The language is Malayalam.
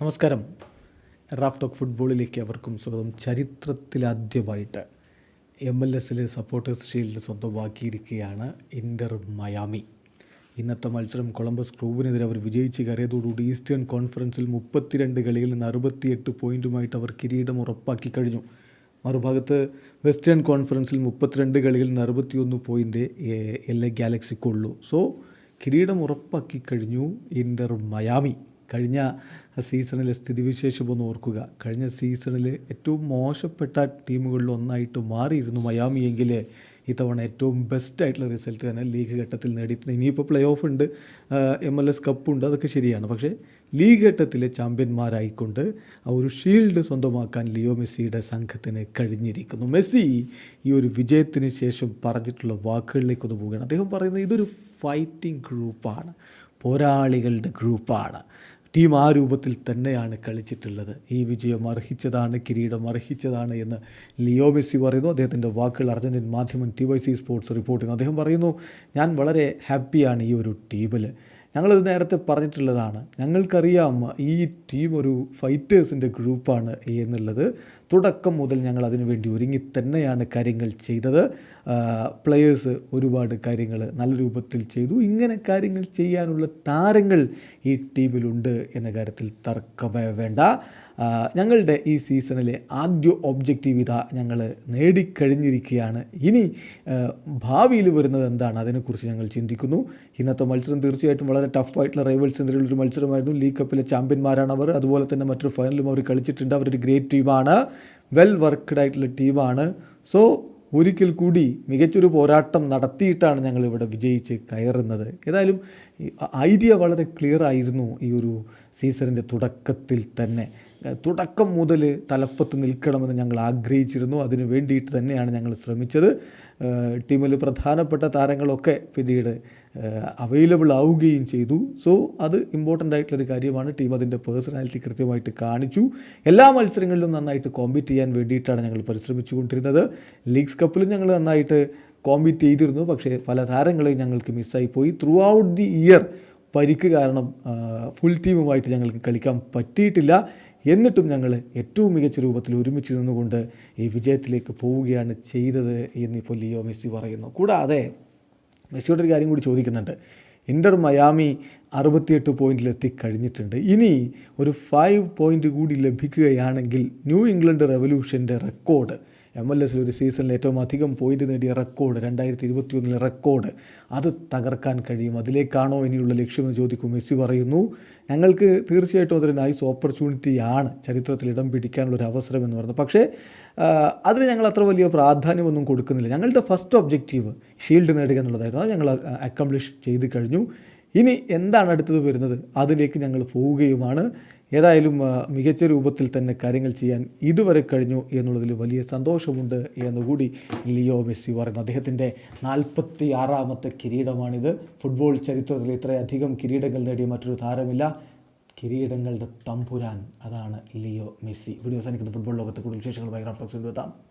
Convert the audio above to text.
നമസ്കാരം. റാഫ് ടോക്ക് ഫുട്ബോളിലേക്ക് അവർക്കും സ്വാഗതം. ചരിത്രത്തിലാദ്യമായിട്ട് എം എൽ എസിലെ സപ്പോർട്ടേഴ്സ് ഷീൽഡ് സ്വന്തമാക്കിയിരിക്കുകയാണ് ഇന്റർ മയാമി. ഇന്നത്തെ മത്സരം കൊളംബസ് ക്രൂവിനെതിരെ അവർ വിജയിച്ച് കയറിയതോടുകൂടി ഈസ്റ്റേൺ കോൺഫറൻസിൽ മുപ്പത്തിരണ്ട് കളിയിൽ നിന്ന് അറുപത്തിയെട്ട് പോയിന്റുമായിട്ട് അവർ കിരീടം ഉറപ്പാക്കി കഴിഞ്ഞു. മറുഭാഗത്ത് വെസ്റ്റേൺ കോൺഫറൻസിൽ മുപ്പത്തിരണ്ട് കളിയിൽ നിന്ന് അറുപത്തിയൊന്ന് പോയിന്റ് എൽ എ ഗാലക്സിക്കുള്ളൂ സോ കിരീടം ഉറപ്പാക്കി കഴിഞ്ഞു ഇന്റർ മയാമി. കഴിഞ്ഞ സീസണിലെ സ്ഥിതിവിശേഷം ഒന്ന് ഓർക്കുക. കഴിഞ്ഞ സീസണിൽ ഏറ്റവും മോശപ്പെട്ട ടീമുകളിൽ ഒന്നായിട്ട് മാറിയിരുന്നു മയാമിയെങ്കിൽ ഇത്തവണ ഏറ്റവും ബെസ്റ്റ് ആയിട്ടുള്ള റിസൾട്ട് തന്നെ ലീഗ് ഘട്ടത്തിൽ നേടിയിട്ടുണ്ട്. ഇനിയിപ്പോൾ പ്ലേ ഓഫ് ഉണ്ട് എം എൽ എസ് കപ്പുണ്ട് അതൊക്കെ ശരിയാണ്. പക്ഷേ ലീഗ് ഘട്ടത്തിലെ ചാമ്പ്യന്മാരായിക്കൊണ്ട് ആ ഒരു ഷീൽഡ് സ്വന്തമാക്കാൻ ലിയോ മെസ്സിയുടെ സംഘത്തിന് കഴിഞ്ഞിരിക്കുന്നു. മെസ്സി ഈ ഒരു വിജയത്തിന് ശേഷം പറഞ്ഞിട്ടുള്ള വാക്കുകളിലേക്ക് ഒന്ന് പോവുകയാണ്. അദ്ദേഹം പറയുന്നത് ഇതൊരു ഫൈറ്റിംഗ് ഗ്രൂപ്പാണ് പോരാളികളുടെ ഗ്രൂപ്പാണ് ടീം ആ രൂപത്തിൽ തന്നെയാണ് കളിച്ചിട്ടുള്ളത്. ഈ വിജയം അർഹിച്ചതാണ് കിരീടം അർഹിച്ചതാണ് എന്ന് ലിയോ മെസ്സി പറയുന്നു. അദ്ദേഹത്തിന്റെ വാക്കുകൾ അർജന്റീൻ മാധ്യമം T Y C sports report ചെയ്യുന്നു അദ്ദേഹം പറയുന്നു ഞാൻ വളരെ ഹാപ്പിയാണ് ഈ ഒരു ടീമിൽ. ഞങ്ങളിത് നേരത്തെ പറഞ്ഞിട്ടുള്ളതാണ്. ഞങ്ങൾക്കറിയാം ഈ ടീം ഒരു ഫൈറ്റേഴ്സിന്റെ ഗ്രൂപ്പാണ് എന്നുള്ളത്. തുടക്കം മുതൽ ഞങ്ങൾ അതിനുവേണ്ടി ഒരുങ്ങി തന്നെയാണ് കാര്യങ്ങൾ ചെയ്തത്. പ്ലെയേഴ്സ് ഒരുപാട് കാര്യങ്ങൾ നല്ല രൂപത്തിൽ ചെയ്തു. ഇങ്ങനെ കാര്യങ്ങൾ ചെയ്യാനുള്ള താരങ്ങൾ ഈ ടീമിലുണ്ട് എന്ന കാര്യത്തിൽ തർക്കമേ വേണ്ട. ഞങ്ങളുടെ ഈ സീസണിലെ ആദ്യ ഒബ്ജക്റ്റീവ് ഇതാ ഞങ്ങൾ നേടിക്കഴിഞ്ഞിരിക്കുകയാണ്. ഇനി ഭാവിയിൽ വരുന്നത് എന്താണ് അതിനെക്കുറിച്ച് ഞങ്ങൾ ചിന്തിക്കുന്നു. ഇന്നത്തെ മത്സരം തീർച്ചയായിട്ടും വളരെ ടഫായിട്ടുള്ള റൈവൽസ് എതിരെയുള്ളൊരു മത്സരമായിരുന്നു. ലീഗ് കപ്പിലെ ചാമ്പ്യന്മാരാണ് അവർ അതുപോലെ തന്നെ മറ്റൊരു ഫൈനലും അവർ കളിച്ചിട്ടുണ്ട്. അവരൊരു ഗ്രേറ്റ് ടീമാണ് വെൽ വർക്ക്ഡ് ആയിട്ടുള്ള ടീമാണ്. സോ ഒരിക്കൽ കൂടി മികച്ചൊരു പോരാട്ടം നടത്തിയിട്ടാണ് ഞങ്ങൾ ഇവിടെ വിജയിച്ച് കയറുന്നത്. ഏതായാലും ഐഡിയ വളരെ ക്ലിയർ ആയിരുന്നു ഈ ഒരു സീസണിന്റെ തുടക്കത്തിൽ തന്നെ. തുടക്കം മുതൽ തലപ്പത്ത് നിൽക്കണമെന്ന് ഞങ്ങൾ ആഗ്രഹിച്ചിരുന്നു. അതിനു വേണ്ടിയിട്ട് തന്നെയാണ് ഞങ്ങൾ ശ്രമിച്ചത്. ടീമിൽ പ്രധാനപ്പെട്ട താരങ്ങളൊക്കെ പിന്നീട് അവൈലബിൾ ആവുകയും ചെയ്തു. സോ അത് ഇമ്പോർട്ടന്റ് ആയിട്ടുള്ളൊരു കാര്യമാണ്. ടീം അതിന്റെ പേഴ്സണാലിറ്റി കൃത്യമായിട്ട് കാണിച്ചു. എല്ലാ മത്സരങ്ങളിലും നന്നായിട്ട് കോമ്പീറ്റ് ചെയ്യാൻ വേണ്ടിയിട്ടാണ് ഞങ്ങൾ പരിശ്രമിച്ചു കൊണ്ടിരുന്നത് ലീഗ്സ് കപ്പിലും ഞങ്ങൾ നന്നായിട്ട് കോമ്പീറ്റ് ചെയ്തിരുന്നു. പക്ഷേ പല താരങ്ങളെയും ഞങ്ങൾക്ക് മിസ്സായി പോയി. ത്രൂ ഔട്ട് ദി ഇയർ പരിക്ക് കാരണം ഫുൾ ടീമുമായിട്ട് ഞങ്ങൾക്ക് കളിക്കാൻ പറ്റിയിട്ടില്ല. എന്നിട്ടും ഞങ്ങൾ ഏറ്റവും മികച്ച രൂപത്തിൽ ഒരുമിച്ച് നിന്നുകൊണ്ട് ഈ വിജയത്തിലേക്ക് പോവുകയാണ് ചെയ്തത് എന്നിപ്പോൾ ലിയോ മെസ്സി പറയുന്നു. കൂടാതെ മെസ്സിയുടെ ഒരു കാര്യം കൂടി ചോദിക്കുന്നുണ്ട്. ഇന്റർ മയാമി അറുപത്തിയെട്ട് പോയിന്റിൽ എത്തിക്കഴിഞ്ഞിട്ടുണ്ട് ഇനി ഒരു ഫൈവ് പോയിന്റ് കൂടി ലഭിക്കുകയാണെങ്കിൽ ന്യൂ ഇംഗ്ലണ്ട് റെവല്യൂഷന്റെ റെക്കോർഡ് എം എൽ എസിൽ ഒരു സീസണിൽ ഏറ്റവും അധികം പോയിന്റ് നേടിയ റെക്കോർഡ് രണ്ടായിരത്തി ഇരുപത്തി ഒന്നിലെ റെക്കോർഡ് അത് തകർക്കാൻ കഴിയും. അതിലേക്കാണോ ഇനിയുള്ള ലക്ഷ്യമെന്ന് ചോദിക്കും മെസ്സി പറയുന്നു. ഞങ്ങൾക്ക് തീർച്ചയായിട്ടും അതൊരു നൈസ് ഓപ്പർച്യൂണിറ്റിയാണ് ചരിത്രത്തിൽ ഇടം പിടിക്കാനുള്ളൊരു അവസരം എന്ന് പറയുന്നത്. പക്ഷേ അതിന് ഞങ്ങൾ അത്ര വലിയ പ്രാധാന്യമൊന്നും കൊടുക്കുന്നില്ല. ഞങ്ങളുടെ ഫസ്റ്റ് ഒബ്ജക്റ്റീവ് ഷീൽഡ് നേടുക എന്നുള്ളതായിരുന്നു. അത് ഞങ്ങൾ അക്കംപ്ലിഷ് ചെയ്ത് കഴിഞ്ഞു. ഇനി എന്താണ് അടുത്തത് വരുന്നത്? അതിലേക്ക് ഞങ്ങൾ പോവുകയുമാണ്. ഏതായാലും മികച്ച രൂപത്തിൽ തന്നെ കാര്യങ്ങൾ ചെയ്യാൻ ഇതുവരെ കഴിഞ്ഞു എന്നുള്ളതിൽ വലിയ സന്തോഷമുണ്ട് എന്നുകൂടി ലിയോ മെസ്സി പറയുന്നു. അദ്ദേഹത്തിന്റെ നാൽപ്പത്തി ആറാമത്തെ കിരീടമാണിത്. ഫുട്ബോൾ ചരിത്രത്തിൽ ഇത്രയധികം കിരീടങ്ങൾ നേടിയ മറ്റൊരു താരമില്ല. കിരീടങ്ങളുടെ തമ്പുരാൻ അതാണ് ലിയോ മെസ്സി. വീഡിയോ അവസാനിക്കുന്ന. ഫുട്ബോൾ ലോകത്തെ കൂടുതൽ വിശേഷങ്ങൾ ബൈഗ്രാഫ് ടോക്സിൽ എത്താം.